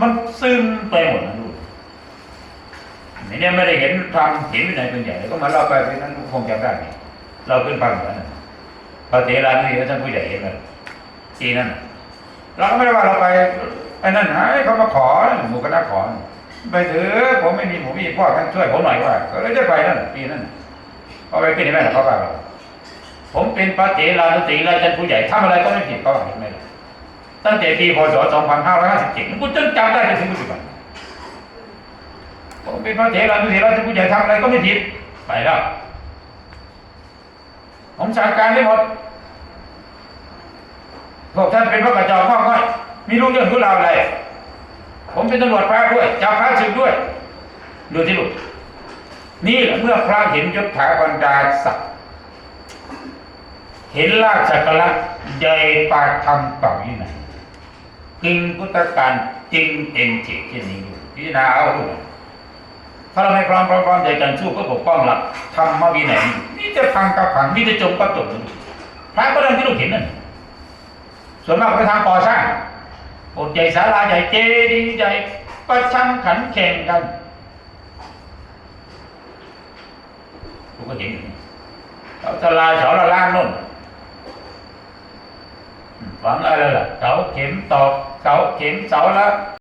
มันซึมไปหมดนะลูกนี่เนี่ยไม่ได้เห็นทำเห็นวินัยเป็นใหญ่ก็มาเล่าไปเป็นนั้นคงจำได้นี่เราขึ้นฟังเหมือนกันพระเถระนี่ท่านผู้ใหญ่เห็นเลยทีนั้นเราก็ไม่ได้ว่าเราไปไอ้นั่นให้เขามาขอหมู่คณะขอไปถือผมไม่มีผมมีพ่อท่านช่วยผมหน่อยว่าก็เลยได้ไปนั่นปีนั้นน่ะพอไปเป็นแม่เขาว่าเราผมเป็นพระเถรานุติราชันผู้ใหญ่ทำอะไรก็ไม่ผิดเขาว่าเห็นไหมล่ะ ตั้งแต่ปีพศ 2557กูจนจำได้จนถึงปัจจุบันผมเป็นพระเถรานุติราชันผู้ใหญ่ทำอะไรก็ไม่ผิดไปแล้วผมสั่งการได้หมดพวกท่านเป็นพระกระจอกข้อง่อยมีรู้เรื่องรู้ราวอะไร ผมเป็นตำรวจพระด้วยจับพระศึกด้วยดูที่ลูกนี่แหละเมื่อพระเห็นยศถาบรรดาศักดิ์เห็นราชกละใหญ่ปากทำเป่าที่ไหน กึงพุทธการจึงเป็นเจตเช่นนี้ดูพิจารณาเอาดูถ้าเราไม่พร้อมพร้อมพร้อมใจกันสู้เพื่อปกป้องหลักธรรมวินัยนี่จะพังกับผังนี่จะจมกับจมนพระก็เรื่องที่ลูกเห็นนั่นส่วนมากไปทางก่อสร้างโอดใหญ่ศาลาใหญ่เจดีย์ใหญ่ประชันขันแข่งกันกูก็เห็นอยู่นี่เสาทลาเสาละล่างโน่น อืมฝังอะไรล่ะ